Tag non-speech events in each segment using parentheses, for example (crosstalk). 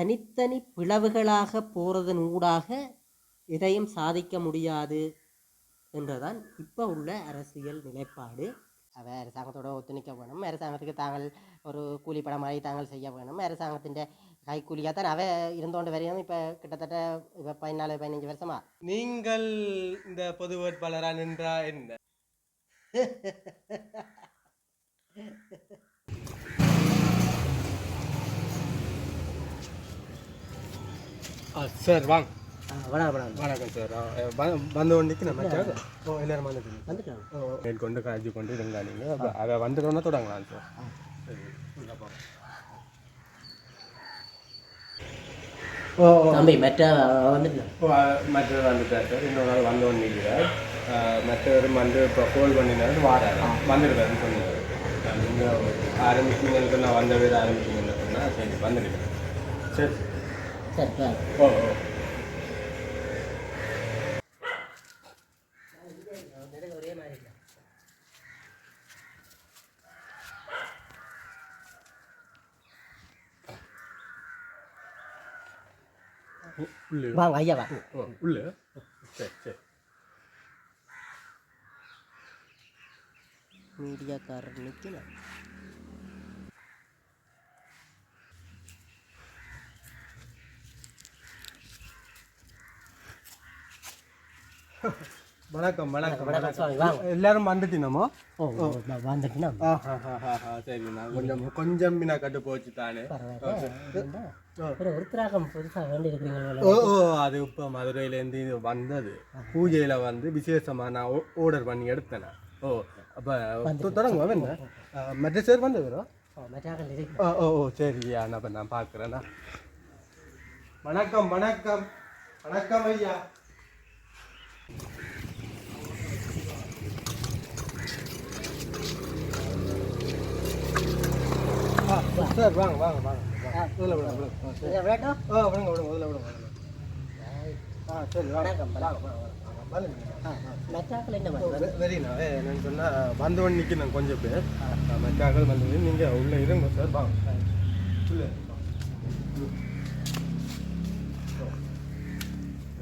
தனித்தனி பிளவுகளாக போகிறதன் ஊடாக எதையும் சாதிக்க முடியாது என்றுதான் இப்போ உள்ள அரசியல் நிலைப்பாடு. அவ அரசாங்கத்தோட ஒத்துழைக்க வேணும். அரசாங்கத்துக்கு தாங்கள் ஒரு கூலி படம் மாதிரி தாங்கள் செய்ய வேணும். அரசாங்கத்தின் கைக்கூலியாக தான் அவ இருந்தோண்டு வரையும் இப்போ கிட்டத்தட்ட இப்போ பதினாலு பதினஞ்சு வருஷமா? நீங்கள் இந்த பொது வேட்பாளரா நின்றா என்ன? (laughs) சார் வாங்க. வேணா வேணா வணக்கம் சார். வந்து ஒன்றைக்கு நம்ம எல்லாரும் வந்துட்டு வந்துட்டாங்க ஓ மேற்கொண்டு காய்ச்சி கொண்டு இருந்தா நீங்கள் அதை வந்துட்டோன்னா தொடங்கலாம் சார். தம்பி அஹ், மற்றவர் வந்துட்டார் சார். இன்னொரு நாள் வந்து ஒன்றிக்கிறார் மற்றவரும் வந்து இப்போ கோல் பண்ணினார் வாராரு. வந்துடுவாருன்னு சொன்னார். நீங்கள் ஆரம்பிச்சிங்கன்னு சொன்னால் வந்த வீடு ஆரம்பிச்சிங்கன்னு சொன்னால் சரி வந்துடுவேன் சரி. சரி பாரு. ஓ ஓ உள்ளே வாங்க ஐயா வா ஓ உள்ளே சரி சரி மீடியாக்காரர் நிற்கல வணக்கம் வணக்கம் வணக்கம் எல்லாரும் வந்துட்டினமோ ஓ வந்துட்டுனா சரி நான் கொஞ்சம் கொஞ்சம் மீனா கட்டு போச்சு தானே. ஒருத்தராக புதுசாக வேண்டி இருக்கிறீங்களா ஓ அது இப்போ மதுரையிலேருந்து இது வந்தது. பூஜையில் வந்து விசேஷமாக நான் ஆர்டர் பண்ணி எடுத்தேன். ஓ அப்போ தொடங்குவோம் என்ன மற்ற சார் வந்து வரும் ஓ ஓ சரியா நான் நான் பார்க்குறேண்ணா. வணக்கம் வணக்கம். வணக்கம் ஐயா. சார் வாங்க வாங்க வாங்க இதில் விடுங்க விடுங்க விளையாட்டோம் ஆ விடுங்க விடுங்க இதில் விடுங்க ஆ சரி வாங்க வணக்கம் வாங்க வாங்க. என்னன்னு சொன்னால் வந்தவன் நிற்கணும் கொஞ்சம் பேர் மெக்காக்கள் வந்து நீங்கள் உள்ளே இருங்க சார் வாங்க உள்ளே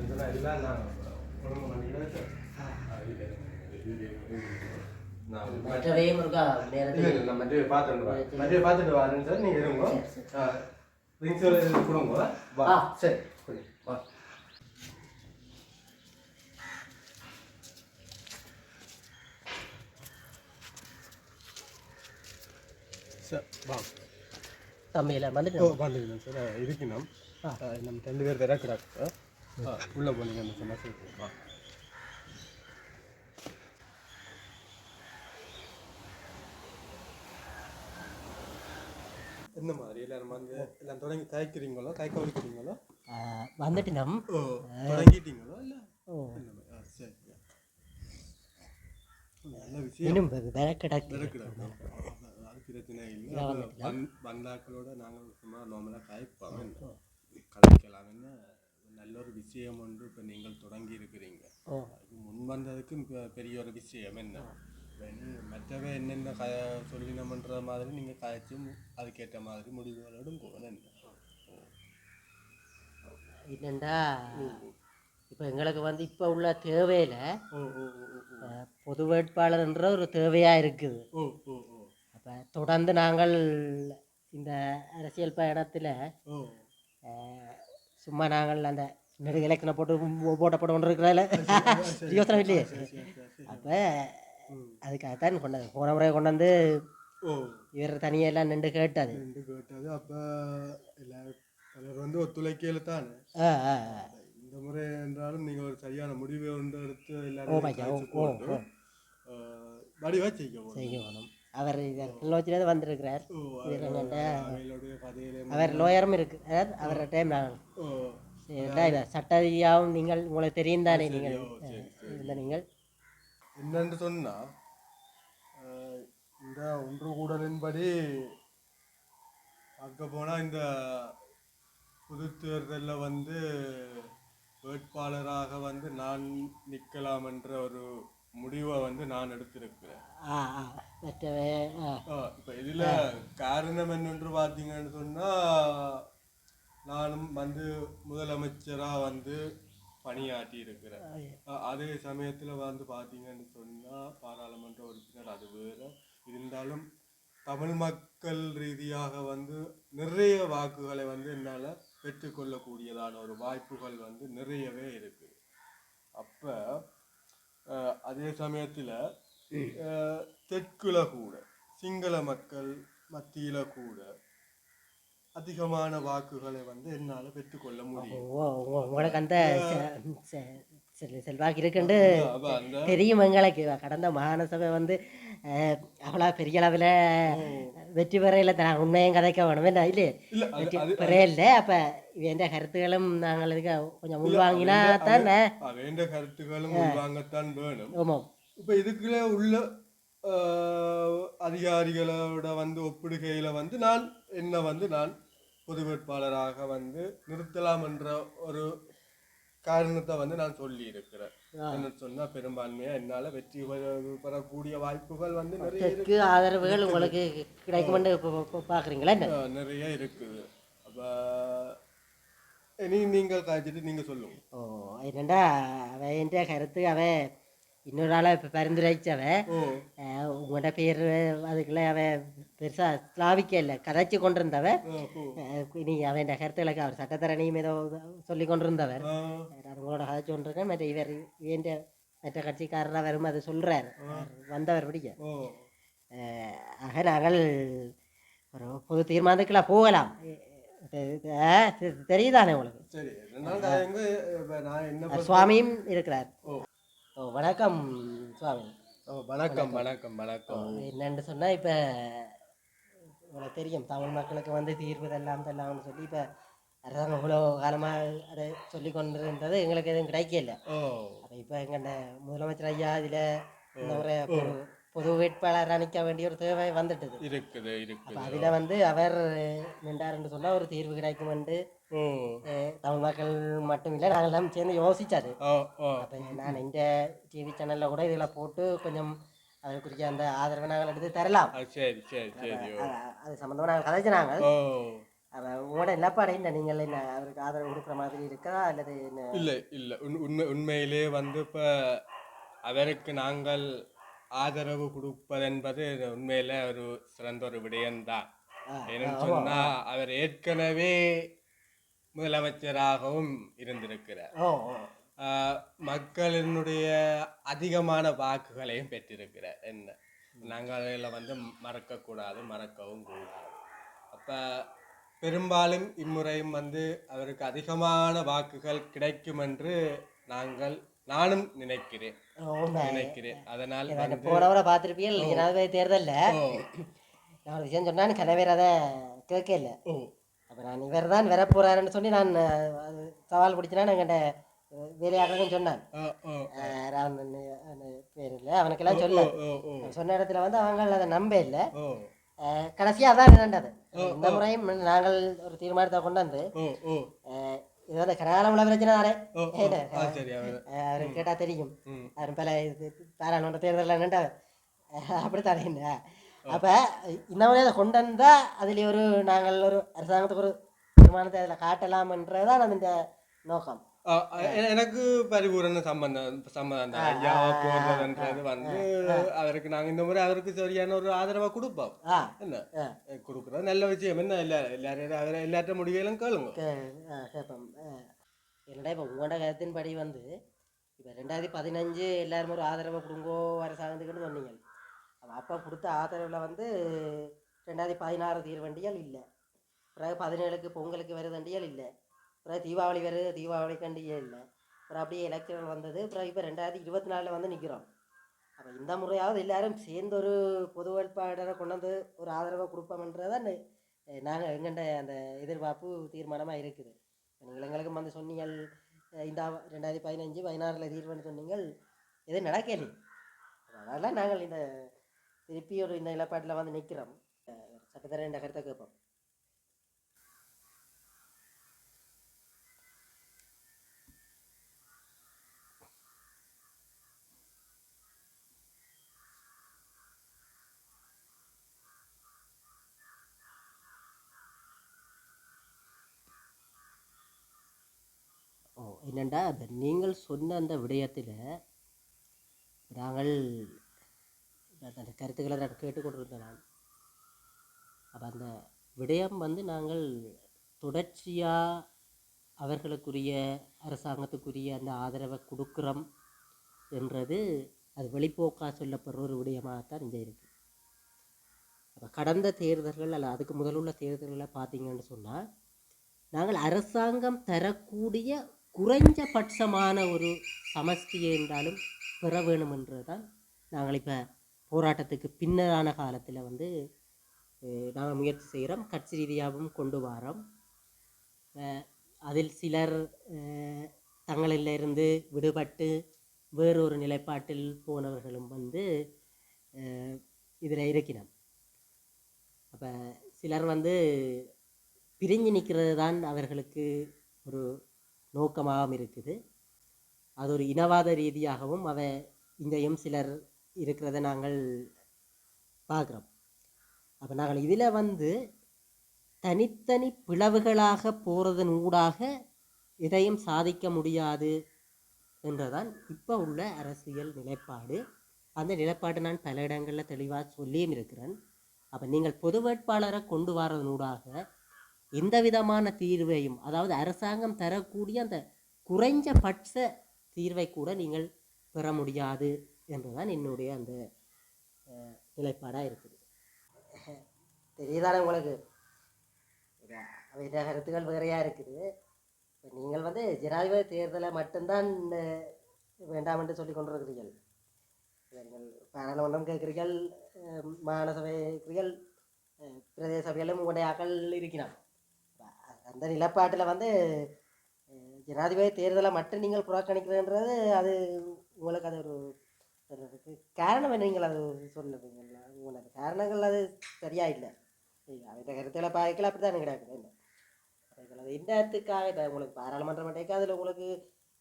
இதெல்லாம் நான் உடம்பு பண்ணிக்கிறேன் சார் மற்றவே முருகா நேரத்தில் இல்லை நான் மற்றே பார்த்துட்டு வரேன். மற்றே பார்த்துட்டு வரேன் சார் நீங்கள் இருங்க ரிங்ஸ் கொடுங்க. வா. சரி. வா. சார் வா. தம்பியில் ஓ வந்துட்டு வந்துருக்கேன் சார் இருக்கணும். நம்ம ரெண்டு பேர் வேற கிடாக்கு உள்ளே சரி. வா. எந்த மாதிரி? எல்லாரும் வந்து எல்லாம் தொடங்கி தயக்கிறீங்களோ தயக்க வைக்கிறீங்களோ வந்துட்டு நம் தொடங்கிட்டீங்களோ இல்லை? ஓ. சரி நல்ல விஷயம். இன்னும். அது பிரச்சனை இல்லை. வந்- வந்தாக்களோட நாங்கள் சும்மா நார்மலாக கதைப்போம் கதைக்கலாம் என்ன? நல்ல ஒரு விஷயம் ஒன்று இப்போ நீங்கள் தொடங்கி இருக்கிறீங்க. முன் வந்ததுக்கு பெரிய ஒரு விஷயம். என்ன? மற்றவ என்னென்ன க சொல்லினோம்ன்ற மாதிரி நீங்கள் கதைச்சு மு- அதுக்கேற்ற மாதிரி முடிவுகளோடும் போகணும் என்னண்டா? இப்போ எங்களுக்கு வந்து இப்போ உள்ள தேவையில் பொது வேட்பாளர்ன்ற ஒரு தேவையாக இருக்குது. அப்போ தொடர்ந்து நாங்கள் இந்த அரசியல் பயணத்தில் சும்மா நாங்கள் அந்த நெடு இலக்கணம் போட்டு போட்ட போட்டு கொண்டு இருக்கிறதால யோசனை இல்லையே? அப்போ அதுக்காகத்தான் கொண்டது போன முறை கொண்டு வந்து ஓ. இவர் தனியெல்லாம் நின்று கேட்டாது ரெண்டு கேட்டது அப்போ எல்லாரும் வந்து ஒத்துழைக்கல தானே. இந்த முறை என்றாலும் நீங்கள் ஒரு சரியான முடிவை ஒன்று எடுத்து எல்லாரும் மச்சான், ஓ, கழிச்சு ஓ, போட்டு ஓ. வடிவா செய்ய போகணும். செய்ய வேணும் அவர் கிளிநொச்சிலேருந்து வந்திருக்கிறார். அவர் லோயரும் இருக்கு. அதாவது அவரோட டைம் நாங்கள் சட்ட ரீதியாகவும் நீங்கள் உங்களுக்கு தெரியும் தானே நீங்கள்? இருந்த நீங்கள் என்னன்னு சொன்னா அஹ், இந்த ஒன்று கூடலின்படி பார்க்க போனா இந்த பொது தேர்தலில் வந்து வேட்பாளராக வந்து நான் நிற்கலாம் என்ற ஒரு முடிவை வந்து நான் எடுத்திருக்கிறேன். இப்போ இதில் காரணம் என்னென்று பார்த்தீங்கன்னு சொன்னா நானும் வந்து முதலமைச்சராக வந்து பணியாற்றி இருக்கிறேன் அ- அதே சமயத்தில் வந்து பார்த்தீங்கன்னு சொன்னால் பாராளுமன்ற உறுப்பினர் அது வேறு. இருந்தாலும் தமிழ் மக்கள் ரீதியாக வந்து நிறைய வாக்குகளை வந்து என்னால் பெற்றுக்கொள்ளக்கூடியதான ஒரு வாய்ப்புகள் வந்து நிறையவே இருக்குது அப்போ அதே சமயத்தில் தெற்குல கூட சிங்கள மக்கள் மத்தியில கூட அதிகமான வாக்குகளை வந்து என்னால் பெற்றுக்கொள்ள முடியும். உங்க- உங்க- உங்களுக்கு அந்த செல்வாக்கு இருக்குண்டு. தெரியும் எங்களுக்கு. கடந்த மாகாண சபை வந்து அவ்வளோ பெரிய அளவில் வெற்றி பெறையில் நான் உண்மையும் கதைக்க வேணும் என்ன இல்ல வெற்றி அது பெறையில்ல அப்போ எந்த கருத்துகளும் நாங்கள் இதுக்கு கொஞ்சம் உள்வாங்கினா தானே வேண்ட கருத்துக்களும் உள்வாங்கத்தான் வேணும். ஆமாம் இப்போ இதுக்குள்ள உள்ள அதிகாரிகளோட வந்து ஒப்பிடுகையில வந்து நான் என்ன வந்து நான் பொது வேட்பாளராக வந்து நிறுத்தலாம் என்ற ஒரு காரணத்தை வந்து நான் சொல்லி இருக்கிறேன் என்ன சொன்னா பெரும்பான்மையா என்னால வெற்றி பெற- பெறக்கூடிய வாய்ப்புகள் வந்து நிறைய ஆதரவுகள் உங்களுக்கு என்ன? ஆஹ், நிறைய இருக்குது. அப்ப இனி நீங்கள் காய்ச்சிட்டு நீங்க சொல்லுங்க. ஓ என்னண்டா அவன் கருத்து அவன் இன்னொரு ஆளை இப்போ பரிந்துரைச்சவ உங்களோட பேர் அதுக்குள்ள அவன் பெருசாக ஸ்லாவிக்க இல்லை கதைச்சு கொண்டிருந்தவ இனி அவன் கருத்துகளுக்கு அவர் சட்டத்தரணியும் ஏதோ சொல்லி கொண்டிருந்தவர். உங்களோட கதைச்சு கொண்டிருக்கேன். மற்ற இவர் வேண்ட மற்ற கட்சிக்காரராக வரும் அது சொல்கிறார் வந்தவர் பிடிக்க. ஆக நாங்கள் ஒரு பொது தீர்மானத்துக்குள்ள போகலாம். தெரியுதானே உங்களுக்கு? சுவாமியும் இருக்கிறார். வணக்கம் சுவாமி. வணக்கம் வணக்கம். வணக்கம் என்னன்னு சொன்னால் இப்போ உங்களுக்கு தெரியும் தமிழ் மக்களுக்கு வந்து தீர்வு எல்லாம் தரலாம்னு சொல்லி இப்போ அரசாங்கம் இவ்வளோ காலமாக அதை சொல்லி கொண்டு இருந்தது எங்களுக்கு எதுவும் கிடைக்கல. அப்போ இப்போ எங்கள்ட முதலமைச்சர் ஐயா இதில் இந்த முறை பொது வேட்பாளராக நிற்க வேண்டிய ஒரு தேவை வந்துட்டுது. இருக்குது இருக்குது. அதில் வந்து அவர் நின்றாருன்னு சொன்னால் ஒரு தீர்வு கிடைக்குமென்று ஓ அஹ், தமிழ் மக்கள் மட்டும் இல்லை நாங்கள் எல்லாம் சேர்ந்து யோசிச்சாரு. அப்போ நான் இந்த டிவி சேனலில் கூட இதில் போட்டு கொஞ்சம் அதற்குரிய அந்த ஆதரவை நாங்கள் எடுத்து தரலாம். சரி சரி சரி அது சம்மந்தமாக நாங்கள் கதைச்சினாங்க. உங்களோட நிலப்பாடு என்ன? நீங்கள் என்ன அவருக்கு ஆதரவு கொடுக்குற மாதிரி இருக்கா? அல்லது என்ன? இல்லை இல்லை. உண் உண்மை உண்மையிலே வந்து இப்போ அவருக்கு நாங்கள் ஆதரவு கொடுப்பதென்பது உண்மையில ஒரு சிறந்த ஒரு விடயம்தான். ஆ, ஏன்னு சொன்னா அவர் ஏற்கனவே முதலமைச்சராகவும் இருந்திருக்கிறார். மக்களினுடைய அதிகமான வாக்குகளையும் பெற்றிருக்கிறார். என்ன? நாங்கள் அதில் வந்து மறக்கக்கூடாது மறக்கவும் கூடாது. அப்போ பெரும்பாலும் இம்முறையும் வந்து அவருக்கு அதிகமான வாக்குகள் கிடைக்கும் என்று நாங்கள் நானும் நினைக்கிறேன். நினைக்கிறேன். அதனால் போனவரை பார்த்துருப்பீங்க ஜனாதிபதி தேர்தலில். நான் ஒரு விஷயம் சொன்னான்னு கனவேர் அதை கேட்கல. ஓ. அப்போ நான் இவர் தான் சொல்லி நான் சவால் பிடிச்சினா எங்கிட்ட வேலையாடுறதுன்னு சொன்னான். அந்த பேர் இல்லை அவனுக்கெல்லாம் சொல்ல சொன்ன இடத்துல வந்து அவங்க அதை நம்ப இல்லை. கடைசியாக தான் என்னண்டது இந்த முறையும் நாங்கள் ஒரு தீர்மானத்தை கொண்டு வந்து ஓ ஓ. அஹ், இது வந்து கனகாலமுள்ள பிரச்சனை அவர் கேட்டால் தெரியும் அவர் பல பாராளுமன்ற தேர்தலில் என்னண்டா அப்படித்தானே என்ன அப்போ இந்த முறை அதை கொண்டு வந்தால் அதில் ஒரு நாங்கள் ஒரு அரசாங்கத்துக்கு ஒரு தீர்மானத்தை அதில் காட்டலாம்ன்றதுதான் அந்த நோக்கம் ஆ, எ- எனக்கு பரிபூரண சம்பந்தம் சம்மதம் தான் ஐயாவா போடுறதுன்றது வந்து அவருக்கு நாங்க இந்த முறை அவருக்கு சரியான ஒரு ஆதரவை கொடுப்போம் என்ன. கொடுக்குறது நல்ல விஷயம் என்ன எல்லா எல்லாரும் அவரை எல்லாற்ற முடிவுகளும் கேளுங்க. என்னடா இப்போ உங்களோட கருத்தின்படி வந்து இப்போ ரெண்டாயிரத்தி பதினஞ்சு எல்லாரும் ஒரு ஆதரவை கொடுங்கோ அரசாங்கத்துக்குன்னு சொன்னீங்க அப்ப கொடுத்த ஆதரவில் வந்து ரெண்டாயிரத்தி பதினாறு தீர்வண்டிகள் இல்லை பிறகு பதினேழுக்கு பொங்கலுக்கு வருதண்டியல் இல்லை அப்புறம் தீபாவளி வருது தீபாவளி கண்டிகை இல்லை. அப்புறம் அப்படியே எலெக்ஷன் வந்தது. அப்புறம் இப்போ ரெண்டாயிரத்தி இருபத்தி நாலில் வந்து நிற்கிறோம் அப்போ இந்த முறையாவது எல்லாரும் சேர்ந்து ஒரு பொது வேட்பாளரை கொண்டு வந்து ஒரு ஆதரவை கொடுப்போம்ன்றதான் நாங்கள் எங்கள்கிட்ட அந்த எதிர்பார்ப்பு தீர்மானமாக இருக்குது. நீங்கள் எங்களுக்கும் வந்து சொன்னீங்கள் இந்த ரெண்டாயிரத்தி பதினஞ்சு பதினாறில் தீர்மானம் சொன்னீங்கள். எதுவும் நடக்கலை. அதனால் நாங்கள் இந்த திருப்பி ஒரு இந்த நிலப்பாட்டில் வந்து நிற்கிறோம் சட்டத்தர என்ற கருத்தை கேட்போம். என்னென்னா நீங்கள் சொன்ன அந்த விடயத்தில் நாங்கள் அந்த கருத்துக்களை நான் கேட்டுக்கொண்டிருந்தேன் நான். அப்போ அந்த விடயம் வந்து நாங்கள் தொடர்ச்சியாக அவர்களுக்குரிய அரசாங்கத்துக்குரிய அந்த ஆதரவை கொடுக்குறோம் என்றது அது வெளிப்போக்காக சொல்லப்படுற ஒரு விடயமாகத்தான் இங்கே இருக்குது அப்போ கடந்த தேர்தல்கள் அல்ல அதுக்கு முதலுள்ள தேர்தல்களை பார்த்தீங்கன்னு சொன்னால் நாங்கள் அரசாங்கம் தரக்கூடிய குறைஞ்சபட்சமான ஒரு சமஷ்டியை என்றாலும் பெற வேணுமென்றது தான் நாங்கள் இப்போ போராட்டத்துக்கு பின்னரான காலத்தில் வந்து நாங்கள் முயற்சி செய்கிறோம் கட்சி ரீதியாகவும் கொண்டு வரோம் அதில் சிலர் தங்களிலிருந்து விடுபட்டு வேறொரு நிலைப்பாட்டில் போனவர்களும் வந்து இதில் இருக்கிறோம் அப்போ சிலர் வந்து பிரிஞ்சு நிற்கிறது தான் அவர்களுக்கு ஒரு நோக்கமாகவும் இருக்குது. அது ஒரு இனவாத ரீதியாகவும் அவ இங்கேயும் சிலர் இருக்கிறத நாங்கள் பார்க்குறோம். அப்போ நாங்கள் இதில் வந்து தனித்தனி பிளவுகளாக போகிறதன் ஊடாக எதையும் சாதிக்க முடியாது என்றதான் இப்போ உள்ள அரசியல் நிலைப்பாடு. அந்த நிலைப்பாட்டை நான் பல இடங்களில் தெளிவாக சொல்லியும் இருக்கிறேன். அப்போ நீங்கள் பொது வேட்பாளரை கொண்டு வரதனூடாக எந்த விதமான தீர்வையும் அதாவது அரசாங்கம் தரக்கூடிய அந்த குறைஞ்சபட்ச தீர்வை கூட நீங்கள் பெற முடியாது என்றுதான் என்னுடைய அந்த நிலைப்பாடாக இருக்குது. தெரியுதானே உங்களுக்கு? அவருடைய கருத்துக்கள் வேறையாக இருக்குது. இப்போ நீங்கள் வந்து ஜனாதிபதி தேர்தலை மட்டும்தான் வேண்டாம் என்று சொல்லி கொண்டிருக்கிறீர்கள். நீங்கள் பாராளுமன்றம் கேட்கிறீர்கள் அஹ், சபை கேட்கிறீர்கள் பிரதேச சபையிலும் உங்களுடைய ஆக்கள் இருக்கிறான் அந்த நிலப்பாட்டில் வந்து ஜனாதிபதி தேர்தலை மட்டும் நீங்கள் புறக்கணிக்கிறதுன்றது அது உங்களுக்கு அது ஒரு காரணம் என்ன நீங்கள் அது சொல்லுவீங்களா உங்களுக்கு காரணங்கள் அது சரியாக இல்லை. அவங்க கருத்தில் பார்க்கல அப்படி தான் கிடையாது என்ன? அது என்னத்துக்காக இப்போ உங்களுக்கு பாராளுமன்றம் மட்டும் அதில் உங்களுக்கு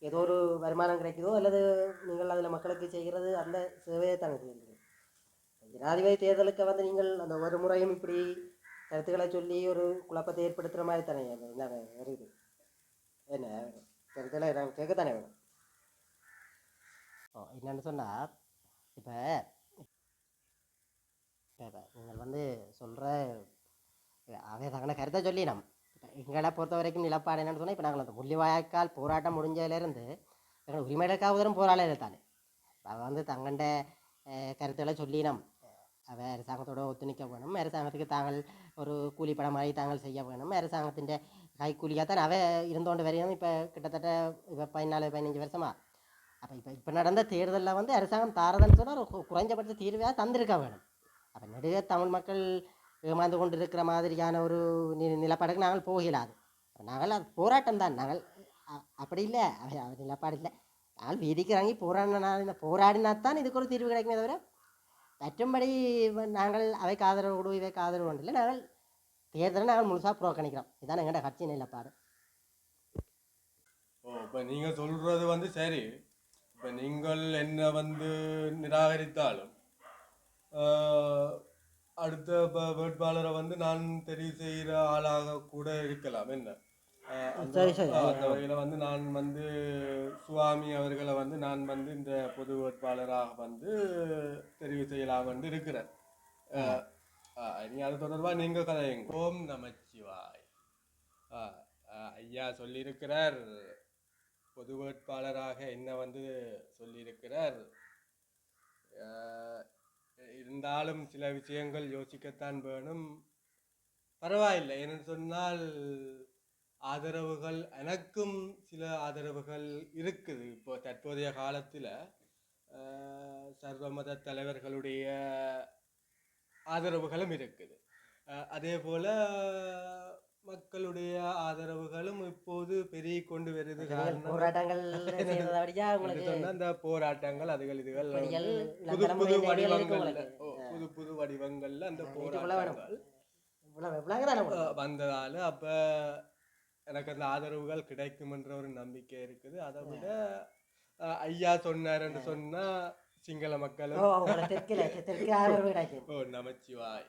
ஏதோ ஒரு வருமானம் கிடைக்குதோ அல்லது நீங்கள் அதில் மக்களுக்கு செய்கிறது அந்த சேவையை தானே செய்யுங்க ஜனாதிபதி தேர்தலுக்கு வந்து நீங்கள் அந்த ஒரு முறையும் இப்படி கருத்துக்களை சொல்லி ஒரு குழப்பத்தை ஏற்படுத்துகிற மாதிரி தானே என்ன வருது என்ன? கருத்துக்களை நாங்கள் கேட்கத்தானே வேணும். ஓ என்னென்னு சொன்னால் இப்போ இப்போ நீங்கள் வந்து சொல்கிற அவை தகன கருத்தை சொல்லி நம் இப்போ எங்களை பொறுத்த வரைக்கும் நிலப்பாடு என்னென்னு சொன்னால் இப்போ நாங்கள் அந்த முள்ளிவாய்க்கால் போராட்டம் முடிஞ்சதுலேருந்து எங்கள் உரிமைகளுக்காக வரும் போராளர் தானே. அவ வந்து தங்கண்ட கருத்துக்களை சொல்லினோம் அவ அரசாங்கத்தோட ஒத்துழைக்க வேணும். அரசாங்கத்துக்கு தாங்கள் ஒரு கூலிப்படம் மாதிரி தாங்கள் செய்ய வேணும். அரசாங்கத்தின் கைக்கூலியாக தான் அவ இருந்தோண்டு வரையும் இப்போ கிட்டத்தட்ட இப்போ பதினாலு பதினஞ்சு வருஷமா. அப்போ இப்போ இப்போ நடந்த தேர்தலில் வந்து அரசாங்கம் தாரதன்னு சொன்னால் ஒரு குறைஞ்சபட்ச தீர்வையாக தந்திருக்க வேணும். அப்போ நடுக தமிழ் மக்கள் ஏமாந்து கொண்டு இருக்கிற மாதிரியான ஒரு நி நிலப்பாடுக்கு நாங்கள் போகலாது நாங்கள் அது போராட்டம் தான். நாங்கள் அப்படி இல்லை. அவர் நிலப்பாடு இல்லை. நாங்கள் வீதிக்கு இறங்கி போராடினா போராடினா தான் இதுக்கு ஒரு தீர்வு கிடைக்குமே தவிர மற்றும்படி நாங்கள் அவைக்கு ஆதரவு கொடு இவைக்கு ஆதரவு கொண்டு இல்லை நாங்கள் தேர்தலை நாங்கள் முழுசாக புறக்கணிக்கிறோம். இதுதான் எங்கள்கிட்ட கட்சி நிலப்பாடு. ஓ இப்போ நீங்கள் சொல்கிறது வந்து சரி. இப்போ நீங்கள் என்ன வந்து நிராகரித்தாலும் அடுத்த வேட்பாளரை வந்து நான் தெரிவு செய்கிற ஆளாக கூட இருக்கலாம். என்ன? அந்த வகையில் வந்து நான் வந்து சுவாமி அவர்களை வந்து நான் வந்து இந்த பொது வேட்பாளராக வந்து தெரிவு செய்யலாம் என்று இருக்கிறேன். இனி அது தொடர்பாக நீங்கள் கதையுங்க ஓம் நமச்சிவாய். ஐயா சொல்லியிருக்கிறார். பொது வேட்பாளராக என்ன வந்து சொல்லியிருக்கிறார்? இருந்தாலும் சில விஷயங்கள் யோசிக்கத்தான் வேணும். பரவாயில்லை. ஏன்னு சொன்னால் ஆதரவுகள் எனக்கும் சில ஆதரவுகள் இருக்குது இப்போ தற்போதைய காலத்தில் சர்வமத தலைவர்களுடைய ஆதரவுகளும் இருக்குது அதே போல் மக்களுடைய ஆதரவுகளும் இப்போது பெருகி கொண்டு வருது காரணம் போராட்டங்கள் அதுகள் இதுகள் புது புது வடிவங்கள்ல. ஓ, புது புது வடிவங்கள்ல அந்த. போராட்டங்கள் வந்ததால அப்ப எனக்கு அந்த ஆதரவுகள் கிடைக்கும்ன்ற ஒரு நம்பிக்கை இருக்குது. அதை விட ஐயா சொன்னாருன்னு சொன்னா சிங்கள மக்களும் கிடைக்கும். ஓ நமச்சிவாய்.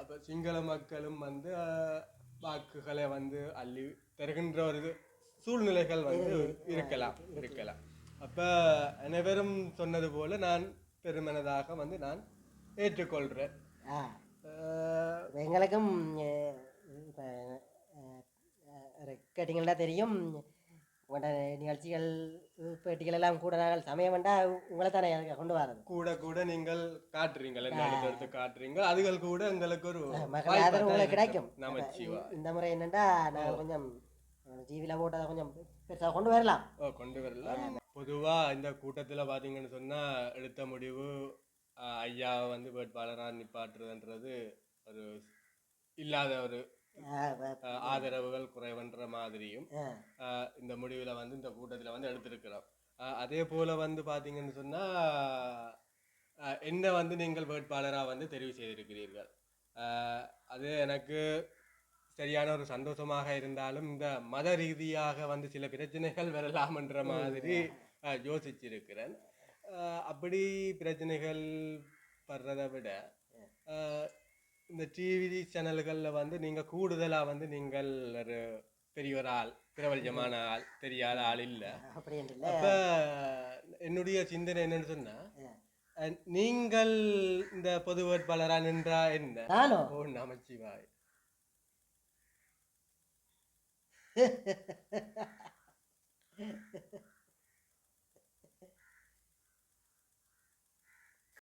அப்ப சிங்கள மக்களும் வந்து வாக்குகளை வந்து அள்ளி தருகின்ற ஒரு சூழ்நிலைகள் வந்து இருக்கலாம் இருக்கலாம். அப்ப அனைவரும் சொன்னது போல நான் பெருமனதாக வந்து நான் ஏற்றுக்கொள்றேன். எங்களுக்கும் கேட்டிங்கன்னா தெரியும். உங்களோட நிகழ்ச்சிகள் பேட்டிகள் எல்லாம் கூட நாங்கள் சமயம் வேண்டா உங்களை தானே கொண்டு வரது கூட கூட நீங்கள் காட்டுறீங்க அடுத்தடுத்து காட்டுறீங்க அதுகள் கூட எங்களுக்கு ஒரு மகள் ஆதரவு உங்களுக்கு. கிடைக்கும். இந்த முறை என்னண்டா நாங்கள் கொஞ்சம் டிவியில் போட்டு அதை கொஞ்சம் பெருசாக கொண்டு வரலாம். ஓ, கொண்டு வரலாம். பொதுவா இந்த கூட்டத்துல பாத்தீங்கன்னு சொன்னா எடுத்த முடிவு ஐயாவை வந்து வேட்பாளராக நிப்பாட்டுறதுன்றது ஒரு இல்லாத ஒரு ஆதரவுகள் குறைவன்ற மாதிரியும் இந்த முடிவுல வந்து இந்த கூட்டத்துல வந்து எடுத்திருக்கிறோம். அதே போல வந்து பாத்தீங்கன்னு சொன்னா அஹ், என்ன வந்து நீங்கள் வேட்பாளரா வந்து தெரிவு செய்திருக்கிறீர்கள்? அது எனக்கு சரியான ஒரு சந்தோஷமாக இருந்தாலும் இந்த மத ரீதியாக வந்து சில பிரச்சனைகள் வரலாம்ன்ற மாதிரி யோசிச்சிருக்கிறேன். அப்படி பிரச்சனைகள் படுறதை விட இந்த டிவி சேனல்களில் வந்து நீங்கள் கூடுதலாக வந்து நீங்கள் ஒரு பெரிய ஒரு ஆள் பிரபலஜமான ஆள் தெரியாத ஆள் இல்லை. அப்ப என்னுடைய சிந்தனை என்னன்னு சொன்னா அஹ், நீங்கள் இந்த பொது வேட்பாளரா நின்றா என்ன? ஓ நமச்சிவாய். (laughs)